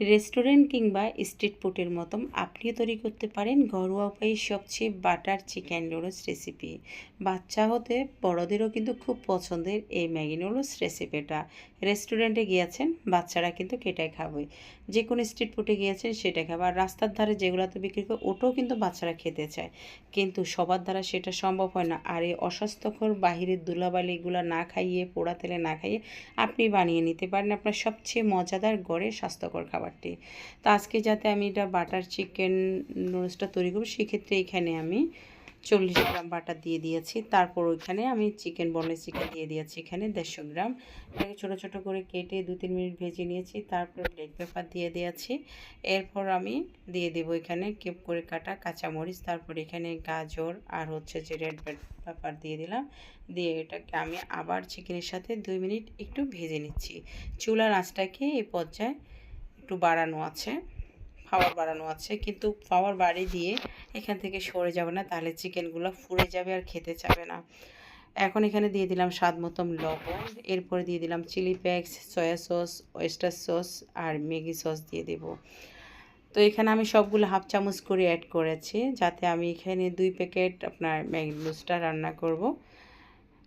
Restaurant কিংবা street ফুডের মতন আপনিও তৈরি করতে পারেন ঘরোয়া উপায়ে সবচেয়ে বাটার চিকেন নুডলস রেসিপি। বাচ্চা হতে বড়দেরও কিন্তু খুব পছন্দের এই ম্যাগি নুডলস রেসিপিটা। রেস্টুরেন্টে গিয়েছেন, বাচ্চারা কিন্তু কেটাই খাবে। যে কোনো স্ট্রিট ফুডে গিয়েছেন, সেটা খাবে। আর রাস্তার ধারে যেগুলোতে বিক্রি করে, ওটাও কিন্তু বাচ্চারা খেতে চায়। কিন্তু সবার দ্বারা সেটা সম্ভব হয় না। আর এই অস্বাস্থ্যকর বাহিরের ধুলাবালিগুলো না খাইয়ে, পোড়া তেলে না খাইয়ে আপনি বানিয়ে নিতে পারেন। আপনার সবচেয়ে মজাদার গড়ে স্বাস্থ্যকর খাবারটি তো আজকে যাতে আমি এটা বাটার চিকেন নুডলসটা তৈরি করব, সেক্ষেত্রে এখানে আমি চল্লিশ গ্রাম বাটার দিয়ে দিয়েছি। তারপর ওইখানে আমি চিকেন, বনলেস চিকেন দিয়ে দিয়েছি এখানে দেড়শো গ্রাম। এটাকে ছোটো ছোটো করে কেটে দু তিন মিনিট ভেজে নিয়েছি, তারপর ব্লেক পেপার দিয়ে দিয়েছি। এরপর আমি দিয়ে দেবো এখানে কেপ করে কাটা কাঁচামরিচ, তারপর এখানে গাজর আর হচ্ছে যে রেড পেপার দিয়ে দিলাম। দিয়ে এটাকে আমি আবার চিকেনের সাথে দুই মিনিট একটু ভেজে নিচ্ছি। চুলার আঁচটাকে এই পর্যায়ে একটু বাড়ানো আছে পাওয়ার বাড়ানো আছে, কিন্তু পাওয়ার বাড়ি দিয়ে এখান থেকে সরে যাবে না, তাহলে চিকেনগুলো ফুরে যাবে আর খেতে চাবে না। এখন এখানে দিয়ে দিলাম স্বাদ মতন লবণ, এরপরে দিয়ে দিলাম chilli flakes soya sauce oyster sauce আর ম্যাগি সস দিয়ে দেব। তো এখানে আমি সবগুলো হাফ চামচ করে অ্যাড করেছি, যাতে আমি এখানে দুই প্যাকেট আপনার ম্যাগি লুজটা রান্না করব।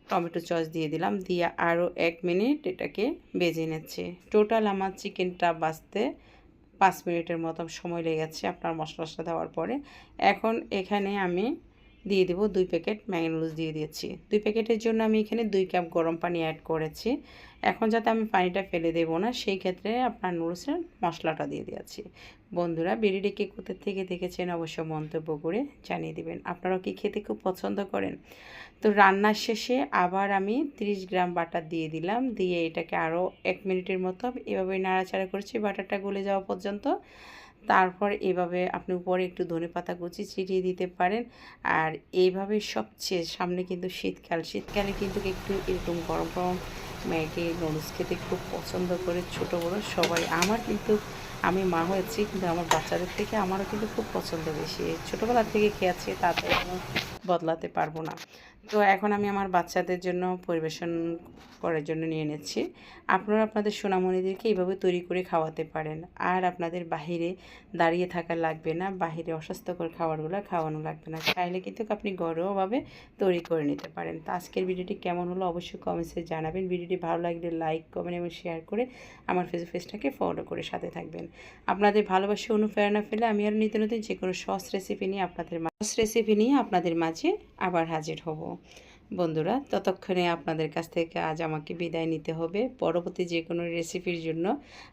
টমেটো চস দিয়ে দিলাম, দিয়ে আরও এক মিনিট এটাকে বেজে নিচ্ছে। টোটাল আমার চিকেনটা বাঁচতে পাঁচ মিনিটের মতো সময় লেগেছে আপনার মশলা দেওয়ার পরে। এখন এখানে আমি দিয়ে দেবো দুই প্যাকেট ম্যাগি নুডলস দিয়ে দিয়েছি। দুই প্যাকেটের জন্য আমি এখানে দুই কাপ গরম পানি অ্যাড করেছি। এখন যাতে আমি পানিটা ফেলে দেবো না, সেই ক্ষেত্রে আপনার নুডলসের মশলাটা দিয়ে দিয়েছি। বন্ধুরা বিরিডি কে কোথা থেকে দেখেছেন অবশ্য মন্তব্য করে জানিয়ে দেবেন। আপনারাও কি খেতে খুব পছন্দ করেন? তো রান্নার শেষে আবার আমি 30 গ্রাম বাটার দিয়ে দিলাম। দিয়ে এটাকে আরও এক মিনিটের মতো এভাবে নাড়াচাড়া করছি, বাটারটা গলে যাওয়া পর্যন্ত। তারপর এভাবে আপনি উপরে একটু ধনে পাতা কুচি ছিটিয়ে দিতে পারেন। আর এইভাবে সবচেয়ে সামনে কিন্তু শীতকাল। শীতকালে কিন্তু একটু এরকম গরম গরম ম্যাগি, নুডলস খেতে খুব পছন্দ করে ছোট, বড় সবাই। আমার কিন্তু, আমি মা হয়েছি, কিন্তু আমার বাচ্চাদের থেকে আমারও কিন্তু খুব পছন্দ বেশি। ছোটোবেলার থেকে খেয়েছি তাতে কোনো বদলাতে পারব না। তো এখন আমি আমার বাচ্চাদের জন্য পরিবেশন করার জন্য নিয়ে নিচ্ছি। আপনারা আপনাদের সোনামণিদেরকে এইভাবে তৈরি করে খাওয়াতে পারেন। আর আপনাদের বাহিরে দাঁড়িয়ে থাকা লাগবে না, বাহিরে অস্বাস্থ্যকর খাবারগুলো খাওয়ানো লাগবে না। চাইলে কিন্তু আপনি ঘরোয়াভাবে তৈরি করে নিতে পারেন। তো আজকের ভিডিওটি কেমন হলো অবশ্যই কমেন্টসে জানাবেন। ভিডিওটি ভালো লাগলে লাইক কমেন্ট এবং শেয়ার করে আমার ফেসবুক পেজটাকে ফলো করে সাথে থাকবেন। আপনাদের ভালোবাসা অনুপ্রেরণা পেলে আমি আর নিত্য নতুন যে কোনো সস রেসিপি নিয়ে আপনাদের রেসিপি নিয়ে আপনাদের মাঝে আবার হাজির হব। বন্ধুরা, ততক্ষণে আপনাদের কাছ থেকে আজ আমাকে বিদায় নিতে হবে। পরবর্তী যে কোনো রেসিপির জন্য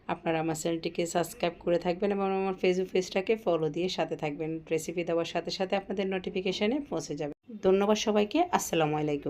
আপনারা আমার চ্যানেলটিকে সাবস্ক্রাইব করে থাকবেন এবং আমার ফেসবুক পেজটাকে ফলো দিয়ে সাথে থাকবেন। রেসিপি দেওয়ার সাথে সাথে আপনাদের নোটিফিকেশানে পৌঁছে যাবে। ধন্যবাদ সবাইকে। আসসালামু আলাইকুম।